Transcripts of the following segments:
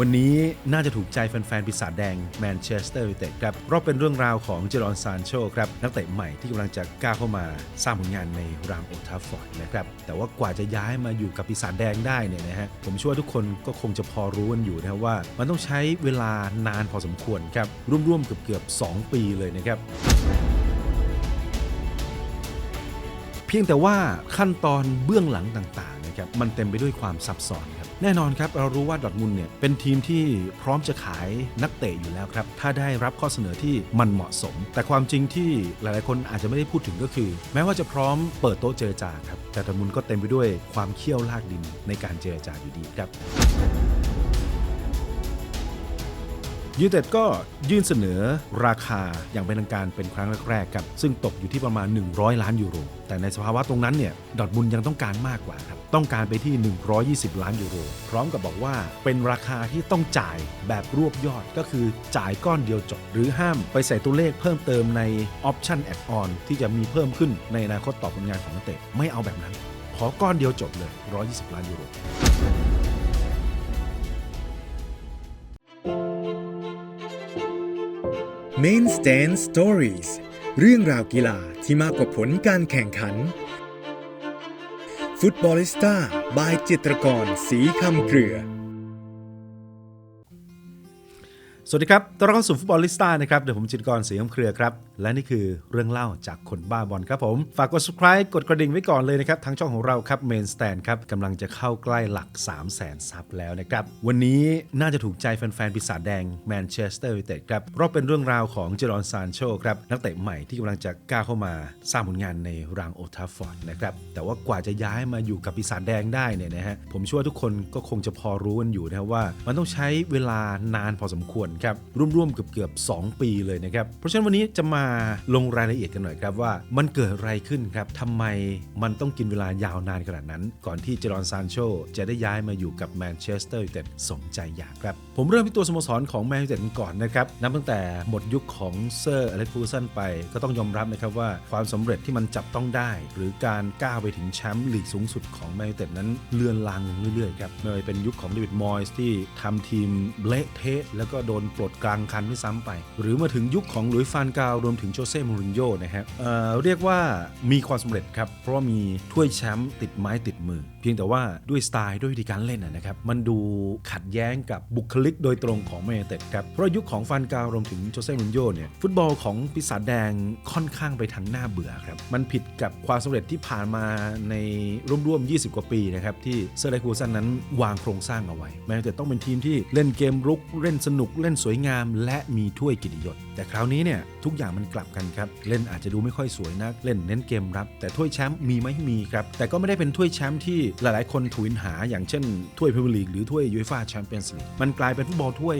วันนี้น่าจะถูกใจแฟนๆ ปีศาจแดงแมนเชสเตอร์ยูไนเต็ดครับ เพราะเป็นเรื่องราวของเจรอนซานโชครับ นักเตะใหม่ที่กำลังจะก้าวเข้ามาสร้างผลงานในรางโอทาฟอร์ดนะครับ แต่ว่ากว่าจะย้ายมาอยู่กับปีศาจแดงได้เนี่ยนะฮะ ผมเชื่อว่าทุกคนก็คงจะพอรู้กันอยู่นะว่า มันต้องใช้เวลานานพอสมควรครับ ร่วมๆเกือบๆ2 ปีเลยนะครับเพียงแต่ว่าขั้นตอนเบื้องหลังต่างๆนะครับมันเต็มไปด้วยความซับซ้อนครับ แน่นอนครับเรารู้ว่าดอทมุนเนี่ยเป็นทีมที่พร้อมจะขายนักเตะอยู่แล้วครับ ถ้าได้รับข้อเสนอที่มันเหมาะสม แต่ความจริงที่หลายๆ คนอาจจะไม่ได้พูดถึงก็คือ แม้ว่าจะพร้อมเปิดโต๊ะเจรจาครับแต่ดอทมุนก็เต็มไปด้วยความเขี้ยวลากดินในการเจรจาอยู่ดีครับ ยูไนเต็ดก็ยื่นเสนอราคาอย่างเป็นทางการเป็นครั้งแรกๆครับซึ่งตกอยู่ที่ประมาณ 100 ล้านยูโร แต่ในสภาวะตรงนั้นเนี่ยดอทมุนยังต้องการมากกว่าครับต้องการไปที่ 120 ล้านยูโร พร้อมกับบอกว่าเป็นราคาที่ต้องจ่ายแบบรวบยอดก็คือจ่ายก้อนเดียวจบ หรือห้ามไปใส่ตัวเลขเพิ่มเติมในออปชั่นแอดออนที่จะมีเพิ่มขึ้นในอนาคตต่อผลงานของนักเตะไม่เอาแบบนั้น ขอก้อนเดียวจบเลย 120 ล้านยูโร Main Stand Stories เรื่องราวกีฬาที่มากกว่าผลการแข่งขัน ฟุตบอลิสต้าบายจิตรกรสีคำเกลือ สวัสดีครับ ต้อนรับเข้าสู่ฟุตบอลลิสต้านะครับ เดี๋ยวผมจิตรกรเสียงเครือครับ และนี่คือเรื่องเล่าจากคนบ้าบอลครับผม ฝากกด subscribe กดกระดิ่งไว้ก่อนเลยนะครับทางช่องของเราครับ Main Stand ครับกำลังจะเข้าใกล้หลัก 3 0 0แสนซับแล้วนะครับ วันนี้น่าจะถูกใจแฟนๆปีศาจแดงแมนเชสเตอร์ยูไนเต็ดครับ เพราะเป็นเรื่องราวของเจรอนซานโชครับนักเตะใหม่ที่กำลังจะก้าวเข้ามาสร้างผลงานในรางโอทาฟอร์ดนะครับแต่ว่ากว่าจะย้ายมาอยู่กับปีศาจแดงได้เนี่ยนะฮะผมเชื่อว่าทุกคนก็คงจะพอรู้กันอยู่นะว่า มันต้องใช้เวลานานพอสมควรครับร่วมๆเกือบๆ2ปีเลยนะครับเพราะฉะนั้นวันนี้จะมาลงรายละเอียดกันหน่อยครับว่ามันเกิดอะไรขึ้นครับทำไมมันต้องกินเวลายาวนานขนาดนั้น ก่อนที่เจรอนซานโชจะได้ย้ายมาอยู่กับแมนเชสเตอร์ยูไนเต็ดสมใจอยากครับ ผมเริ่มที่ตัวสโมสรของแมนยูไนเต็ดก่อนนะครับนับตั้งแต่หมดยุคของเซอร์อเล็กซ์ฟูสันไป ก็ต้องยอมรับนะครับว่าความสำเร็จที่มันจับต้องได้ หรือการก้าวไปถึงแชมป์ลีกสูงสุดของแมนยูไนเต็ดนั้นเลือนลางลงเรื่อยๆครับไม่ว่าจะเป็นยุคของเดวิดมอยส์ที่ทำทีมเละเทะแล้วก็โดนปลดกลางคันด้วยซ้ำไป หรือมาถึงยุคของหลุยฟานกาลรวมถึงโจเซ่มูรินโญ่นะฮะเอ่อเรียกว่ามีความสำเร็จครับ เพราะว่ามีถ้วยแชมป์ติดไม้ติดมือ เพียงแต่ว่าด้วยสไตล์ด้วยวิธีการเล่นนะนะครับ มันดูขัดแย้งกับบุคลิกโดยตรงของแมนยูไนเต็ดครับ เพราะยุคของฟันกาวรวมถึงโจเซ่มูรินโญ่เนี่ยฟุตบอลของปีศาจแดงค่อนข้างไปทางหน้าเบื่อครับ มันผิดกับความสำเร็จที่ผ่านมาในร่วมๆ20 กว่าปีนะครับที่เซอร์ไลคูซันนั้นวางโครงสร้างเอาไว้แมนยูไนเต็ดต้องเป็นทีมที่เล่นเกมรุกเล่นสนุกเล่นสวยงาม และมีถ้วยกิตติยศแต่คราวนี้เนี่ยทุกอย่างมันกลับกันครับเล่นอาจจะดูไม่ค่อยสวยนักเล่นเน้นเกมรับ แต่ถ้วยแชมป์มีไหมมีครับแต่ก็ไม่ได้เป็นถ้วยแชมป์ที่หลายๆ คนถุนหา อย่างเช่นถ้วยพรีเมียร์ลีกหรือถ้วยยูฟ่าแชมเปี้ยนส์ลีกมันกลายเป็นฟุตบอลถ้วย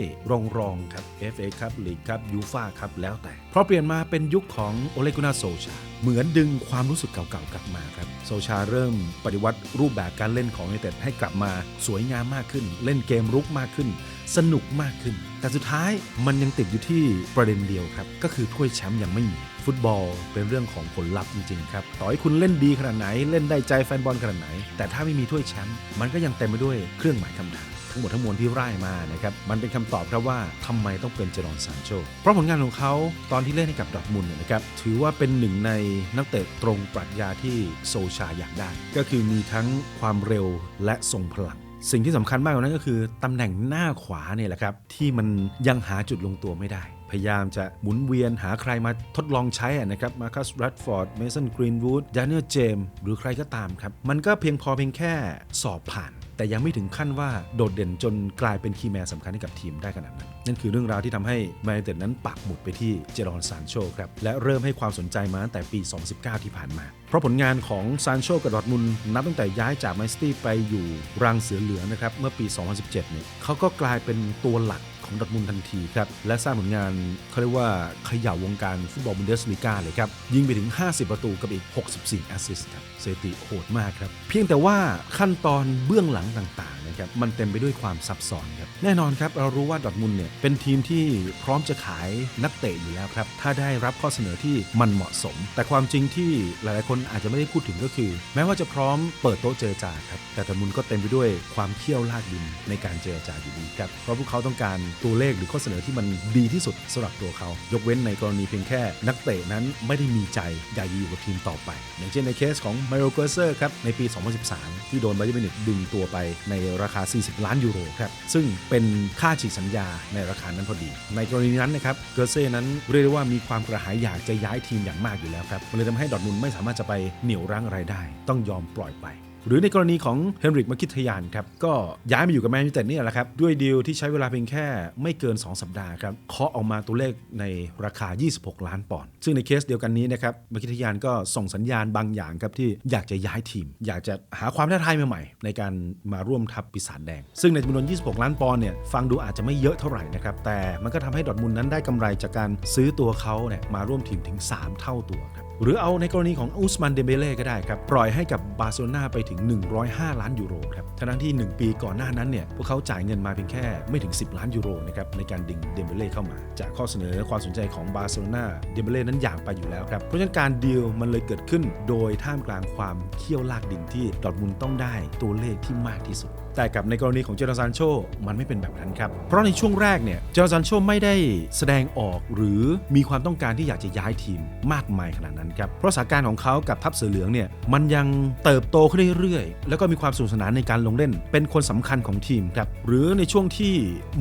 รองๆครับ FA ครับลีกครับยูฟ่าครับแล้วแต่ เพราะเปลี่ยนมาเป็นยุคของโอเลกุนาโซชาเหมือนดึงความรู้สึกเก่าๆกลับมาครับโซชาเริ่มปฏิวัติรูปแบบการเล่นของยูไนเต็ดให้กลับมาสวยงามมากขึ้น เล่นเกมรุกมากขึ้น สนุกมากขึ้น แต่สุดท้ายมันยังติดอยู่ที่ประเด็นเดียวครับ ก็คือถ้วยแชมป์ยังไม่มี ฟุตบอลเป็นเรื่องของผลลัพธ์จริงๆครับ ต่อให้คุณเล่นดีขนาดไหน เล่นได้ใจแฟนบอลขนาดไหน แต่ถ้าไม่มีถ้วยแชมป์มันก็ยังเต็มไปด้วยเครื่องหมายคำถามทั้งหมดทั้งมวลที่ร่ายมานะครับ มันเป็นคำตอบครับว่าทำไมต้องเป็นเจรอนซานโช เพราะผลงานของเขาตอนที่เล่นให้กับดอร์ทมุนด์เนี่ยนะครับ ถือว่าเป็นหนึ่งในนักเตะตรงปรัชญาที่โซชาอยากได้ ก็คือมีทั้งความเร็วและทรงพลัง สิ่งที่สำคัญมากกว่านั้นก็คือตำแหน่งหน้าขวาเนี่ยแหละครับที่มันยังหาจุดลงตัวไม่ได้ พยายามจะหมุนเวียนหาใครมาทดลองใช้นะครับมาคัสแรดฟอร์ดเมสันกรีนวูดดานิเอลเจมหรือใครก็ตามครับ มันก็เพียงพอเพียงแค่สอบผ่าน แต่ยังไม่ถึงขั้นว่าโดดเด่นจนกลายเป็นคีย์แมนสำคัญให้กับทีมได้ขนาดนั้น นั่นคือเรื่องราวที่ทำให้แมนยูไนเต็ดนั้นปักหมุดไปที่เจรอนซานโชครับและเริ่มให้ความสนใจมาตั้งแต่ปี 2019 ที่ผ่านมา เพราะผลงานของซานโชกับดอทมุนนับตั้งแต่ย้ายจากแมนซิตี้ไปอยู่รังเสือเหลืองนะครับเมื่อปี 2017 เนี่ยเขาก็กลายเป็นตัวหลัก ของดอทมุนทันทีครับ และสร้างผลงานเขาเรียกว่าเขย่าวงการฟุตบอลบุนเดสลีกาเลยครับ ยิงไปถึง 50 ประตูกับอีก 64 แอสซิสต์ครับสถิติโหดมากครับ เพียงแต่ว่าขั้นตอนเบื้องหลังต่างๆนะครับมันเต็มไปด้วยความซับซ้อนครับ แน่นอนครับ เรารู้ว่าดอทมุนเนี่ยเป็นทีมที่พร้อมจะขายนักเตะอยู่แล้วครับ ถ้าได้รับข้อเสนอที่มันเหมาะสม แต่ความจริงที่หลายๆคนอาจจะไม่ได้พูดถึงก็คือ แม้ว่าจะพร้อมเปิดโต๊ะเจรจาครับแต่ดอทมุนก็เต็มไปด้วยความเขี้ยวลากดินในการเจรจาอยู่ดีครับเพราะพวกเขาต้องการตัวเลขหรือข้อเสนอที่มันดีที่สุดสำหรับตัวเขา ยกเว้นในกรณีเพียงแค่ นักเตะนั้นไม่ได้มีใจอยากจะอยู่กับทีมต่อไป อย่างเช่นในเคสของไมโรเกอร์เซอร์ครับในปี 2013 ที่โดนไบเยอร์มิวนิกดึงตัวไปในราคา 40 ล้านยูโรครับซึ่งเป็นค่าฉีกสัญญาในราคานั้นพอดี ในกรณีนั้นนะครับเกอร์เซ่นั้นเรียกได้ว่ามีความกระหายอยากจะย้ายทีมอย่างมากอยู่แล้วครับมันเลยทำให้ดอทมุนไม่สามารถจะไปเหนี่ยวรั้งอะไรได้ ต้องยอมปล่อยไป หรือในกรณีของเฮนริกมาคิทยานครับก็ย้ายมาอยู่กับแมนยูเต็ดนี่แหละครับด้วยดีลที่ใช้เวลาเพียงแค่ไม่เกิน 2 สัปดาห์ครับเคาะออกมาตัวเลขในราคา 26 ล้านปอนด์ซึ่งในเคสเดียวกันนี้นะครับมาคิทยานก็ส่งสัญญาณบางอย่างครับที่อยากจะย้ายทีม อยากจะหาความท้าทายใหม่ๆในการมาร่วมทัพปีศาจแดง ซึ่งในจำนวน 26 ล้านปอนด์เนี่ยฟังดูอาจจะไม่เยอะเท่าไหร่นะครับแต่มันก็ทำให้ดอทมุนนั้นได้กำไรจากการซื้อตัวเขาเนี่ยมาร่วมทีมถึง 3 เท่าตัวครับ หรือเอาในกรณีของอุสมันเดเบเล่ก็ได้ครับ ปล่อยให้กับบาร์เซโลนาไปถึง 105 ล้านยูโรครับทั้งที่ 1 ปีก่อนหน้านั้นเนี่ยพวกเขาจ่ายเงินมาเพียงแค่ไม่ถึง 10 ล้านยูโรนะครับในการดึงเดเบเล่เข้ามา จากข้อเสนอความสนใจของบาร์เซโลนาเดเบเล่นั้นอยากไปอยู่แล้วครับ เพราะฉะนั้นการดีลมันเลยเกิดขึ้น โดยท่ามกลางความเคี่ยวลากดินที่ดอร์ทมุนต้องได้ตัวเลขที่มากที่สุด แต่กับในกรณีของเจอร์ซานโชมันไม่เป็นแบบนั้นครับ เพราะในช่วงแรกเนี่ยเจอร์ซานโชไม่ได้แสดงออกหรือมีความต้องการที่อยากจะย้ายทีมมากมายขนาดนั้นครับ เพราะสถานการณ์ของเขากับทัพเสือเหลืองเนี่ยมันยังเติบโตขึ้นเรื่อยๆ แล้วก็มีความสนุกสนานในการลงเล่น เป็นคนสำคัญของทีมครับหรือในช่วงที่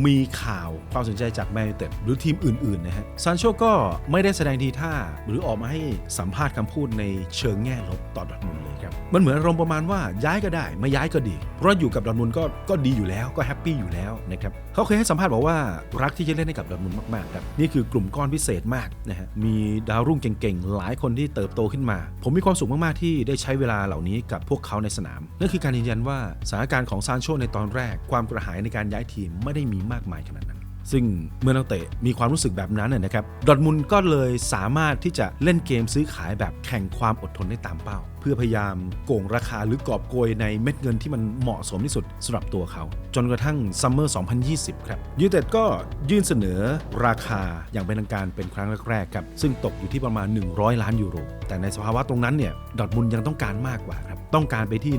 มีข่าวความสนใจจากแมนยูเต็ดหรือทีมอื่นๆนะฮะซานโชก็ไม่ได้แสดงทีท่าหรือออกมาให้สัมภาษณ์คำพูดในเชิงแง่ลบต่อดอทมุนด์เลยครับมันเหมือนอารมณ์ประมาณว่าย้ายก็ได้ไม่ย้ายก็ดีเพราะอยู่กับดอร์ทมุนด์ก็ก็ดีอยู่แล้วก็แฮปปี้อยู่แล้วนะครับเขาเคยให้สัมภาษณ์บอกว่ารักที่จะเล่นให้กับดอร์มุนมากๆครับนี่คือกลุ่มก้อนพิเศษมากนะฮะมีดาวรุ่งเก่งๆ หลายคนที่เติบโตขึ้นมา ผมมีความสุขมากๆที่ได้ใช้เวลาเหล่านี้กับพวกเขาในสนามนั่นคือการยืนยันว่าสถานการณ์ของซานโชในตอนแรก ความกระหายในการย้ายทีมไม่ได้มีมากมายขนาดนั้นซึ่งเมื่อนักเตะมีความรู้สึกแบบนั้นน่ยนะครับ ดอทมุนก็เลยสามารถที่จะเล่นเกมซื้อขายแบบแข่งความอดทนได้ตามเป้า พื่อพยายามโกงราคาหรือกอบโกยในเม็ดเงินที่มันเหมาะสมที่สุดสำหรับตัวเขา จนกระทั่งซัมเมอร์ 2020 ครับยูเต็ดก็ยื่นเสนอราคาอย่างเป็นทางการเป็นครั้งแรกๆครับซึ่งตกอยู่ที่ประมาณ 100 ล้านยูโร แต่ในสภาวะตรงนั้นเนี่ยดอทมุนด์ยังต้องการมากกว่าครับต้องการไปที่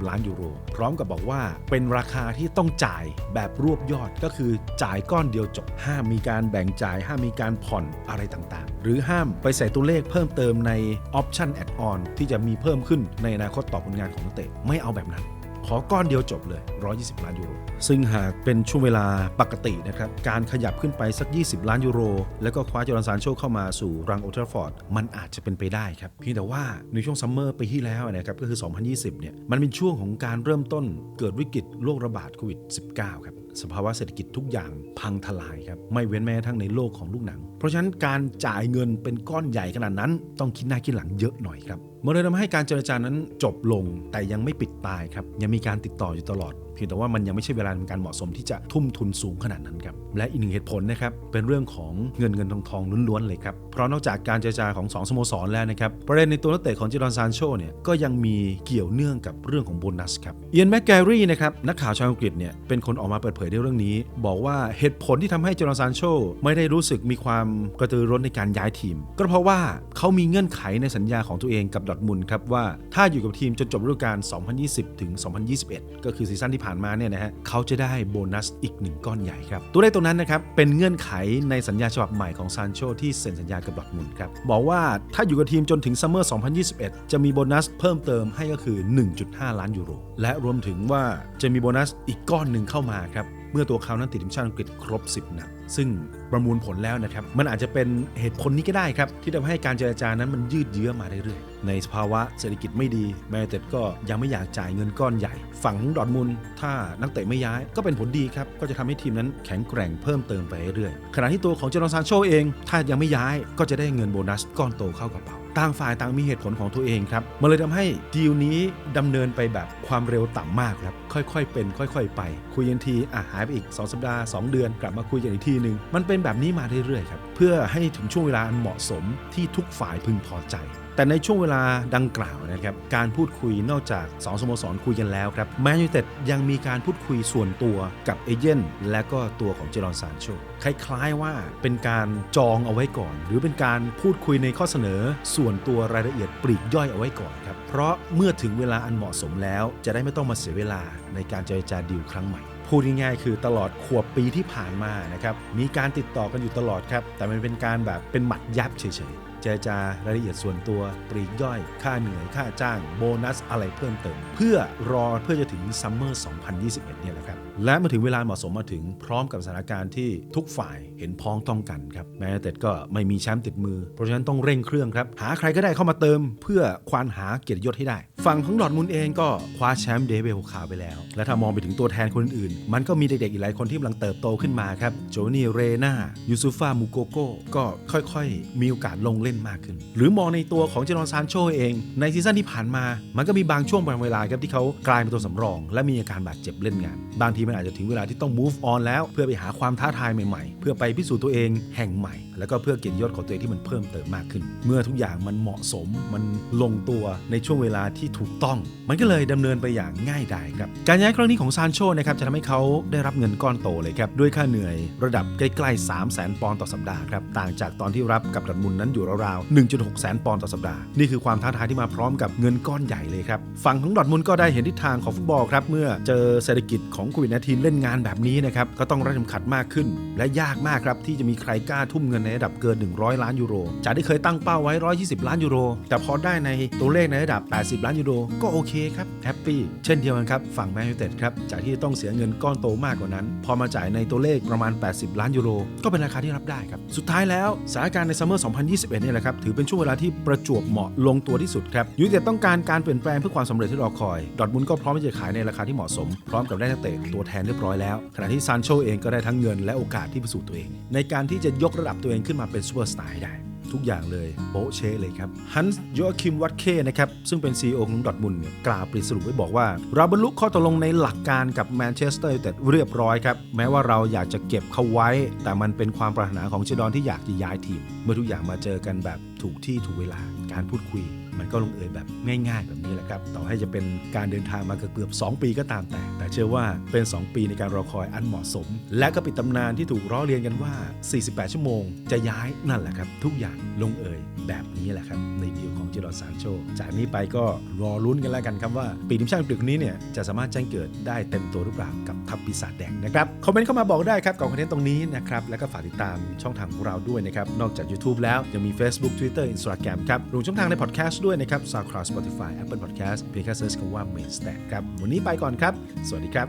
120 ล้านยูโร พร้อมกับบอกว่าเป็นราคาที่ต้องจ่ายแบบรวบยอดก็คือจ่ายก้อนเดียวจบห้ามมีการแบ่งจ่ายห้ามมีการผ่อนอะไรต่าง หรือห้ามไปใส่ตัวเลขเพิ่มเติมในออปชันแอดออนที่จะมีเพิ่มขึ้นในอนาคตต่อผลงานของนักเตะไม่เอาแบบนั้น ขอก้อนเดียวจบเลย 120 ล้านยูโร ซึ่งหากเป็นช่วงเวลาปกตินะครับ การขยับขึ้นไปสัก 20 ล้านยูโร แล้วก็คว้าจอร์นซานโชเข้ามาสู่รังโอเทอร์ฟอร์ด มันอาจจะเป็นไปได้ครับ เพียงแต่ว่าในช่วงซัมเมอร์ปีที่แล้วนะครับ ก็คือ 2020 เนี่ย มันเป็นช่วงของการเริ่มต้นเกิดวิกฤตโรคระบาดโควิด -19 ครับสภาวะเศรษฐกิจทุกอย่างพังทลายครับ ไม่เว้นแม้ทั่งในโลกของลูกหนัง เพราะฉะนั้นการจ่ายเงินเป็นก้อนใหญ่ขนาดนั้น ต้องคิดหน้าคิดหลังเยอะหน่อยครับมันเลยทำให้การเจรจานั้นจบลงแต่ยังไม่ปิดตายครับยังมีการติดต่ออยู่ตลอดเพียงแต่ว่ามันยังไม่ใช่เวลาในการเหมาะสมที่จะทุ่มทุนสูงขนาดนั้นครับและอีกหนึ่งเหตุผลนะครับเป็นเรื่องของเงินเงินทองทองล้วนๆเลยครับเพราะนอกจากการเจรจาของ 2สโมสรแล้วนะครับประเด็นในตัวนักเตะของเจรอนซานโชเนี่ยก็ยังมีเกี่ยวเนื่องกับเรื่องของโบนัสครับเอียนแมกแกรี่นะครับนักข่าวชาวอังกฤษเนี่ยเป็นคนออกมาเปิดเผยในเรื่องนี้ บอกว่าเหตุผลที่ทำให้เจรอนซานโชไม่ได้รู้สึกมีความกระตือร้นในการย้ายทีม ก็เพราะว่าเขามีเงื่อนไขในสัญญาของตัวเองกับดอทมุนครับว่าถ้าอยู่กับทีมจนจบฤดูกาล2020ถึง2021 ก็คือซีซั่นที่ผ่านมาเนี่ยนะฮะเขาจะได้โบนัสอีกหนึ่งก้อนใหญ่ครับ ตัวเลขตรงนั้นนะครับเป็นเงื่อนไขในสัญญาฉบับใหม่ของซานโชที่เซ็นสัญญากับดอทมุนครับบอกว่าถ้าอยู่กับทีมจนถึงซัมเมอร์ 2021 จะมีโบนัสเพิ่มเติมให้ก็คือ 1.5 ล้านยูโรและรวมถึงว่าจะมีโบนัสอีกก้อนหนึ่งเข้ามาครับ เมื่อตัวเขานั้นติดทีมชาติอังกฤษครบ 10 นัด ซึ่งประมวลผลแล้วนะครับ มันอาจจะเป็นเหตุผลนี้ก็ได้ครับ ที่ทำให้การเจรจานั้นมันยืดเยื้อมาเรื่อยๆ ในสภาวะเศรษฐกิจไม่ดี แมนเต็ดก็ยังไม่อยากจ่ายเงินก้อนใหญ่ ฝั่งของดอร์ทมุนด์ถ้านักเตะไม่ย้ายก็เป็นผลดีครับ ก็จะทำให้ทีมนั้นแข็งแกร่งเพิ่มเติมไปเรื่อยๆ ขณะที่ตัวของเจอร์นซานโชเอง ถ้ายังไม่ย้ายก็จะได้เงินโบนัสก้อนโตเข้ากระเป๋า ต่างฝ่ายต่างมีเหตุผลของตัวเองครับ มันเลยทำให้ดีลนี้ดำเนินไปแบบความเร็วต่ำมากครับ ค่อยๆเป็น ค่อย ๆ ไป คุยกันทีอะหายไปอีก 2 สัปดาห์ 2 เดือนกลับมาคุยกันอีกทีหนึ่งมันเป็นแบบนี้มาเรื่อยๆครับ เพื่อให้ถึงช่วงเวลาอันเหมาะสมที่ทุกฝ่ายพึงพอใจแต่ในช่วงเวลาดังกล่าวนะครับการพูดคุยนอกจาก2สโมสรคุยกันแล้วครับแมนยูเต็ดยังมีการพูดคุยส่วนตัวกับเอเจนต์และก็ตัวของเจรอนซานโชคล้ายๆว่าเป็นการจองเอาไว้ก่อน หรือเป็นการพูดคุยในข้อเสนอส่วนตัวรายละเอียดปลีกย่อยเอาไว้ก่อนครับเพราะเมื่อถึงเวลาอันเหมาะสมแล้ว จะได้ไม่ต้องมาเสียเวลาในการเจรจาดีลครั้งใหม่พูดง่ายๆคือตลอดขวบปีที่ผ่านมานะครับมีการติดต่อกันอยู่ตลอดครับแต่มันเป็นการแบบเป็นหมัดยับเฉยๆ เจรจารายละเอียดส่วนตัวปลีกย่อย ค่าเหนื่อย ค่าจ้าง โบนัสอะไรเพิ่มเติม เพื่อรอเพื่อจะถึงซัมเมอร์ 2021 เนี่ยแหละครับ และมื่อถึงเวลาเหมาะสมมาถึงพร้อมกับสถานการณ์ที่ทุกฝ่ายเห็นพ้องต้องกันครับแม้แต่ก็ไม่มีแชมป์ติดมือ เพราะฉะนั้นต้องเร่งเครื่องครับ หาใครก็ได้เข้ามาเติม เพื่อควานหาเกียรติยศให้ได้ ฝั่งของดอร์ทมุนเองก็คว้าแชมป์เดวิลคาวไปแล้ว และถ้ามองไปถึงตัวแทนคนอื่น มันก็มีเด็กๆอีกหลายคนที่กำลังเติบโตขึ้นมาครับโจนี่เรนายูซุฟามูโกโก้ก็ค่อยๆ มีโอกาสลงเล่นมากขึ้น หรือมองในตัวของเจนอนซานโชเอง ในซีซั่นที่ผ่านมา มันก็มีบางช่วงบางเวลาครับที่เขากลายเป็นตัวสำรอง และมีอาการบาดเจ็บเล่นงาน บางทีมันอาจจะถึงเวลาที่ต้อง move on แล้ว เพื่อไปหาความท้าทายใหม่ๆ เพื่อไปพิสูจน์ตัวเองแห่งใหม่ แล้วก็เพื่อเกียรติยศของตัวเองที่มันเพิ่มเติมมากขึ้น เมื่อทุกอย่างมันเหมาะสมมันลงตัวในช่วงเวลาที่ถูกต้อง มันก็เลยดำเนินไปอย่างง่ายดายครับการย้ายครั้งนี้ของซานโชนะครับจะทำให้เขาได้รับเงินก้อนโตเลยครับด้วยค่าเหนื่อย ระดับใกล้ๆ3 0 0 0 0 0ปอนด์ต่อสัปดาห์ครับต่างจากตอนที่รับกับดัดมุนนั้นอยู่ราวๆ 1.6 แสนปอนด์ต่อสัปดาห์ นี่คือความท้าทายที่มาพร้อมกับเงินก้อนใหญ่เลยครับ ฝั่งของดอทมุนก็ได้เห็นทิศทางของฟุตบอลครับเมื่อเจอเศรษฐกิจของโควิด19เล่นงานแบบนี้นะครับก็ต้องรัดเข็มขัดมากขึ้น และยากมากครับที่จะมีใครกล้าทุ่มเงินในระดับเกิน 100 ล้านยูโรจากที่เคยตั้งเป้าไว้ 120 ล้านยูโร แต่พอได้ในตัวเลขในระดับ 80 ล้านยูโรก็โอเคครับแฮปปี้เช่นเดียวกันครับฝั่งแมนยูเต็ดครับจากที่ต้องเสียเงินก้อนโตมากกว่านั้น พอมาจ่ายในตัวเลขประมาณ 80 ล้านยูโรก็เป็นราคาที่รับได้ครับสุดท้ายแล้วสถานการณ์ในซัมเมอร์ 2021เนี่ยแหละครับถือเป็นช่วงเวลาที่ประจวบเหมาะลงตัวที่สุดครับยูไนเต็ดต้องการการเปลี่ยนแปลงเพื่อความสำเร็จที่รอคอย ดอทมุนก็พร้อมที่จะขายในราคาที่เหมาะสม พร้อมกับได้นักเตะตัวแทนเรียบร้อยแล้ว ขณะที่ซานโชเองก็ได้ทั้งเงินและโอกาสที่พิสูจน์ตัวเอง ในการที่จะยกระดับตัวเองขึ้นมาเป็นซูเปอร์สตาร์ให้ได้ ทุกอย่างเลยโป๊ะเชเลยครับฮันส์โยอาคิมวัตเคนะครับซึ่งเป็น CEO ของดอทมุนเนี่ยกล่าวปริสรุปไว้บอกว่า เราบรรลุข้อตกลงในหลักการกับแมนเชสเตอร์ยูไนเต็ดเรียบร้อยครับ แม้ว่าเราอยากจะเก็บเขาไว้ แต่มันเป็นความปรารถนาของเชดอนที่อยากจะย้ายทีม เมื่อทุกอย่างมาเจอกันแบบถูกที่ถูกเวลาการพูดคุย มันก็ลงเอยแบบง่ายๆ แบบนี้แหละครับ ต่อให้จะเป็นการเดินทางมาเกือบ2 ปีก็ตามแต่ แต่เชื่อว่าเป็น 2 ปีในการรอคอยอันเหมาะสม และก็ปิดตำนานที่ถูกร้อเรียนกันว่า 48 ชั่วโมง จะย้ายนั่นแหละครับ ทุกอย่างลงเอยแบบนี้แหละครับ ในดีลของเจรอนซานโชจากนี้ไปก็รอลุ้นกันแล้วกันครับว่า ปีทีมชาติอังกฤษนนี้เนี่ยจะสามารถแจ้งเกิดได้เต็มตัวหรือเปล่ากับทัพปีศาจแดงนะครับคอมเมนต์เข้ามาบอกได้ครับกับคอนเทนต์ตรงนี้นะครับแล้วก็ฝากติดตามช่องทางของเราด้วยนะครับนอกจาก YouTube แล้วยังมี Facebook Twitter Instagram ครับรวมช่องทางในพอดแคสต์ด้วยนะครับ SoundCloud Spotify Apple Podcast เพียงแค่เซิร์ชคำว่า Main Stand ครับ วันนี้ไปก่อนครับ สวัสดีครับ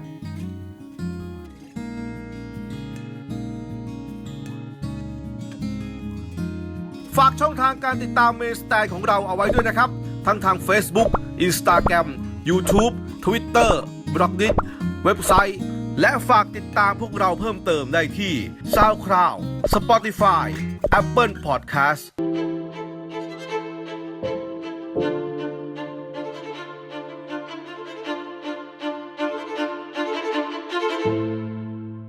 ฝากช่องทางการติดตามเมสแตนของเราเอาไว้ด้วยนะครับ ทั้งทาง Facebook Instagram YouTube Twitter b l o g d i t เว็บไซต์ และฝากติดตามพวกเราเพิ่มเติมได้ที่ SoundCloud Spotify Apple Podcast